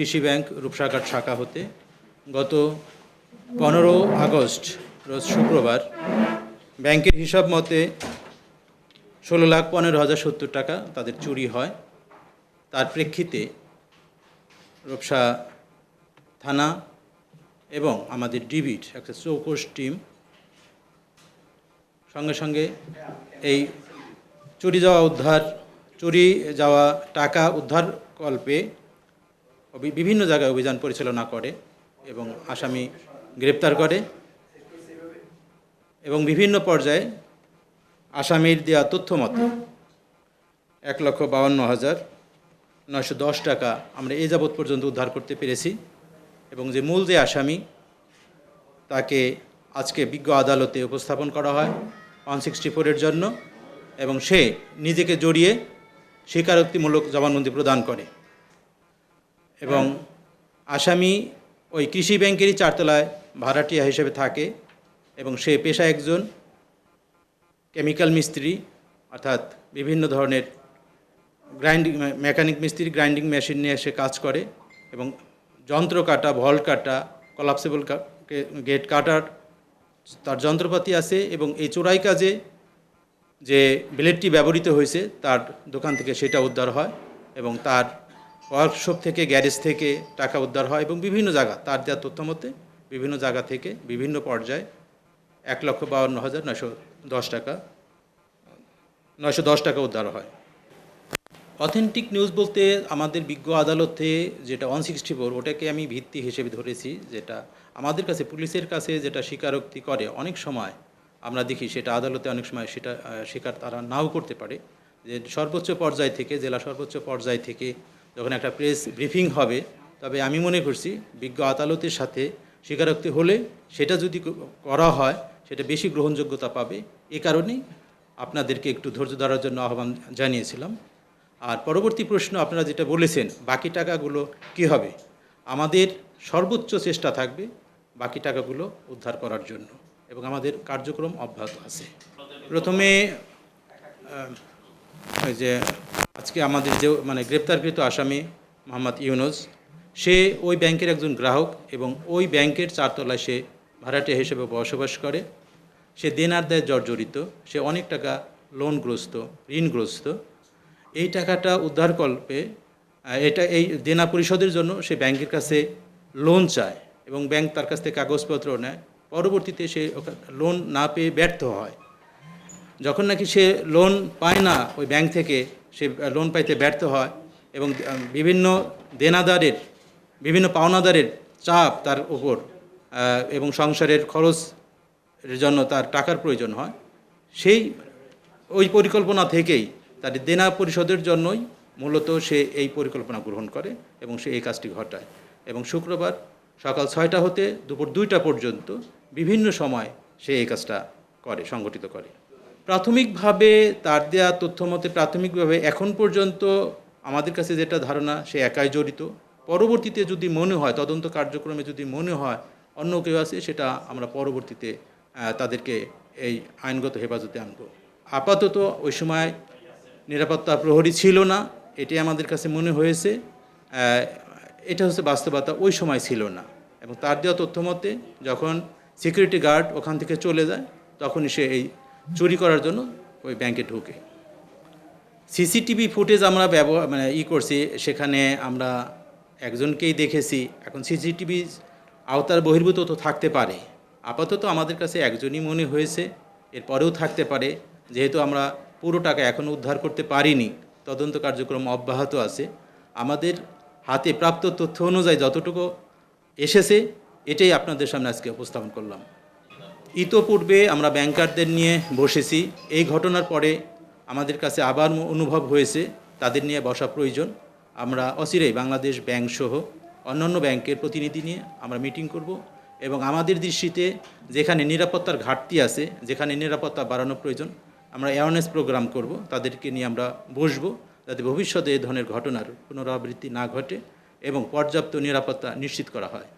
কৃষি ব্যাংক রূপসাঘাট শাখা হতে গত পনেরো আগস্ট, রোজ শুক্রবার, ব্যাংকের হিসাব মতে ষোলো লাখ পনেরো হাজার সত্তর টাকা তাদের চুরি হয়। তার প্রেক্ষিতে রূপসা থানা এবং আমাদের ডিবির একটা চৌকস টিম সঙ্গে সঙ্গে এই চুরি যাওয়া উদ্ধার, চুরি যাওয়া টাকা উদ্ধার কল্পে বিভিন্ন জায়গায় অভিযান পরিচালনা করে এবং আসামি গ্রেপ্তার করে এবং বিভিন্ন পর্যায়ে আসামির দেওয়া তথ্য মতে এক লক্ষ বাউন্ন হাজার নয়শো দশ টাকা আমরা এ যাবৎ পর্যন্ত উদ্ধার করতে পেরেছি এবং যে মূল যে আসামি তাকে আজকে বিজ্ঞ আদালতে উপস্থাপন করা হয় ওয়ান সিক্সটি ফোরের জন্য এবং সে নিজেকে জড়িয়ে স্বীকারোক্তিমূলক জবানবন্দি প্রদান করে। এবং আসামি ওই কৃষি ব্যাংকেরই চারতলায় ভাড়াটিয়া হিসেবে থাকে এবং সে পেশা একজন কেমিক্যাল মিস্ত্রি, অর্থাৎ বিভিন্ন ধরনের গ্রাইন্ডিং মেকানিক মিস্ত্রি, গ্রাইন্ডিং মেশিন নিয়ে সে কাজ করে এবং যন্ত্র কাটা, ভল কাটা কলাপসেবল গেট কাটার তার যন্ত্রপাতি আছে এবং এই চোরাই কাজে যে ব্লেডটি ব্যবহৃত হয়েছে তার দোকান থেকে সেটা উদ্ধার হয় এবং তার ওয়ার্কশপ থেকে গ্যারেজ থেকে টাকা উদ্ধার হয় এবং বিভিন্ন জায়গা, তার দেওয়া তথ্য মতে বিভিন্ন জায়গা থেকে বিভিন্ন পর্যায়ে এক লক্ষ বাউন্ন হাজার নয়শো দশ টাকা, নয়শো দশ টাকা উদ্ধার হয়। অথেন্টিক নিউজ বলতে আমাদের বিজ্ঞ আদালতে যেটা ওয়ান সিক্সটি ফোর ওটাকে আমি ভিত্তি হিসেবে ধরেছি, যেটা আমাদের কাছে, পুলিশের কাছে যেটা স্বীকারোক্তি করে, অনেক সময় আমরা দেখি সেটা আদালতে অনেক সময় সেটা স্বীকার তারা নাও করতে পারে। যে সর্বোচ্চ পর্যায় থেকে, জেলা সর্বোচ্চ পর্যায় থেকে যখন একটা প্রেস ব্রিফিং হবে, তবে আমি মনে করছি বিজ্ঞ আদালতের সাথে স্বীকারোক্তি হলে সেটা যদি করা হয়, সেটা বেশি গ্রহণযোগ্যতা পাবে। এ কারণেই আপনাদেরকে একটু ধৈর্য ধরার জন্য আহ্বান জানিয়েছিলাম। আর পরবর্তী প্রশ্ন আপনারা যেটা বলেছেন, বাকি টাকাগুলো কি হবে? আমাদের সর্বোচ্চ চেষ্টা থাকবে বাকি টাকাগুলো উদ্ধার করার জন্য এবং আমাদের কার্যক্রম অব্যাহত আছে। প্রথমে ওই যে আজকে আমাদের যে মানে গ্রেপ্তারকৃত আসামি মোহাম্মদ ইউনুস, সে ওই ব্যাংকের একজন গ্রাহক এবং ওই ব্যাংকের চারতলায় সে ভাড়াটিয়া হিসেবে বসবাস করে। সে দেনার দেয় জর্জরিত, সে অনেক টাকা লোনগ্রস্ত, ঋণগ্রস্ত। এই টাকাটা উদ্ধারকল্পে এটা এই দেনা পরিশোধের জন্য সে ব্যাংকের কাছে লোন চায় এবং ব্যাংক তার কাছ থেকে কাগজপত্র নেয়। পরবর্তীতে সে লোন না পেয়ে ব্যর্থ হয়। যখন নাকি সে লোন পায় না ওই ব্যাংক থেকে, সে লোন পাইতে ব্যর্থ হয় এবং বিভিন্ন দেনাদারের, বিভিন্ন পাওনাদারের চাপ তার উপর এবং সংসারের খরচের জন্য তার টাকার প্রয়োজন হয়, সেই ওই পরিকল্পনা থেকেই তার দেনা পরিশোধের জন্যই মূলত সে এই পরিকল্পনা গ্রহণ করে এবং সে এই কাজটি ঘটায়। এবং শুক্রবার সকাল ছয়টা হতে দুপুর দুইটা পর্যন্ত বিভিন্ন সময় সে এই কাজটা করে, সংগঠিত করে। প্রাথমিকভাবে তার দেওয়া তথ্য মতে প্রাথমিকভাবে এখন পর্যন্ত আমাদের কাছে যেটা ধারণা, সে একাই জড়িত। পরবর্তীতে যদি মনে হয়, তদন্ত কার্যক্রমে যদি মনে হয় অন্য কেউ আছে, সেটা আমরা পরবর্তীতে তাদেরকে এই আইনগত হেফাজতে আনব। আপাতত ওই সময় নিরাপত্তা প্রহরী ছিল না এটি আমাদের কাছে মনে হয়েছে। এটা হচ্ছে বাস্তবতা, ওই সময় ছিল না। এবং তার দেওয়া তথ্য মতে যখন সিকিউরিটি গার্ড ওখান থেকে চলে যায়, তখনই সে এই চুরি করার জন্য ওই ব্যাংকে ঢুকে। সিসিটিভি ফুটেজ আমরা ব্যবহার মানে ই করছি, সেখানে আমরা একজনকেই দেখেছি। এখন সিসিটিভি আওতার বহির্ভূত তো থাকতে পারে। আপাতত আমাদের কাছে একজনই মনে হয়েছে, এরপরেও থাকতে পারে। যেহেতু আমরা পুরো টাকা এখনও উদ্ধার করতে পারিনি, তদন্ত কার্যক্রম অব্যাহত আছে। আমাদের হাতে প্রাপ্ত তথ্য অনুযায়ী যতটুকু এসেছে, এটাই আপনাদের সামনে আজকে উপস্থাপন করলাম। ইতোপূর্বে আমরা ব্যাংকারদের নিয়ে বসেছি। এই ঘটনার পরে আমাদের কাছে আবার অনুভব হয়েছে, তাদের নিয়ে বসা প্রয়োজন। আমরা অচিরেই বাংলাদেশ ব্যাংক সহ অন্যান্য ব্যাংকের প্রতিনিধি নিয়ে আমরা মিটিং করব এবং আমাদের দৃষ্টিতে যেখানে নিরাপত্তার ঘাটতি আছে, যেখানে নিরাপত্তা বাড়ানো প্রয়োজন, আমরা অ্যাওয়ারনেস প্রোগ্রাম করব। তাদেরকে নিয়ে আমরা বসবো যাতে ভবিষ্যতে এ ধরনের ঘটনার পুনরাবৃত্তি না ঘটে এবং পর্যাপ্ত নিরাপত্তা নিশ্চিত করা হয়।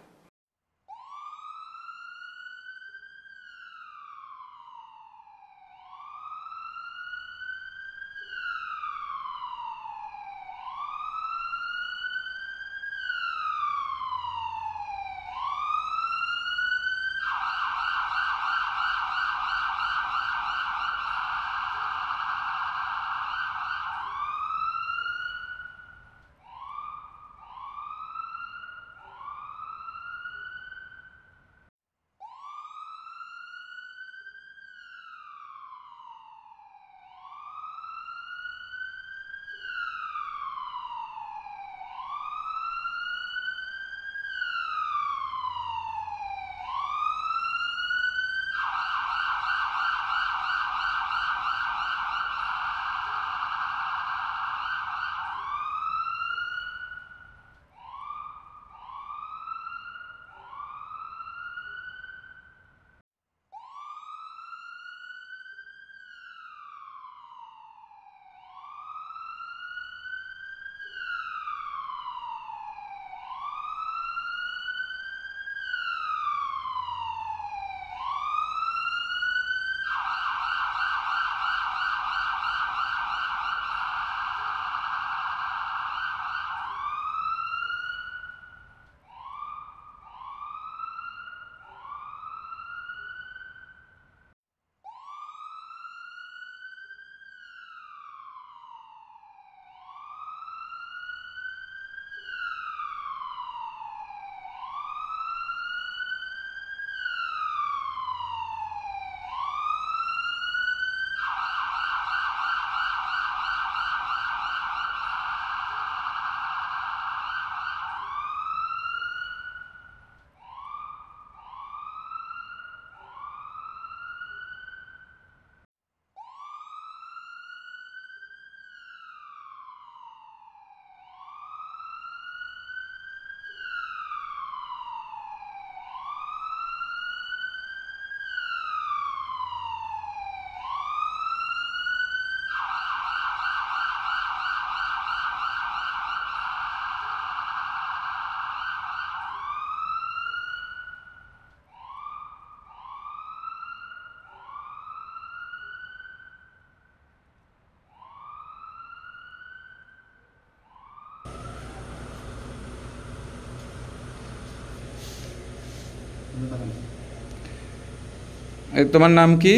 তোমার নাম কি?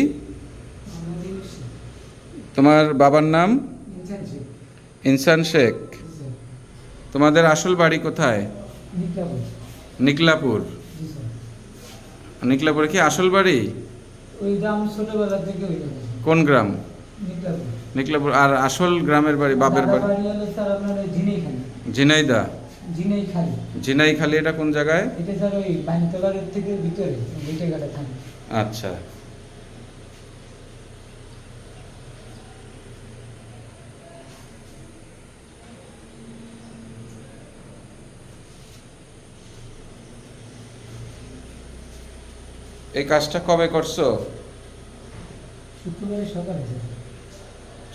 তোমার বাবার নাম? ইনসান শেখ। তোমাদের আসল বাড়ি কোথায়? নিকলাপুর। নিকলাপুরে কি আসল বাড়ি। কোন গ্রাম? নিকলাপুর। আর আসল গ্রামের বাড়ি বাপের বাড়ি। ঝিনাইদা। ঝিনাইখালি। ঝিনাইখালি। এটা কোন জায়গায়? এটা স্যার ওই বাণিজ্যবাড়ির থেকে ভিতরে ভিটেঘাটা থানা আচ্ছা। এই কাজটা কবে করছ? শুক্রবারে সকালে।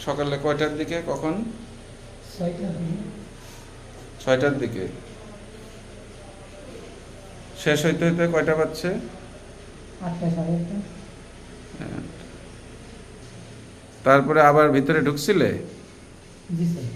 সকালে কয়টার দিকে কখন? ছয়টার দিকে। শেষ হইতে হইতে কয়টা বাজছে? তারপরে আবার ভিতরে ঢুকছিলে? জি স্যার।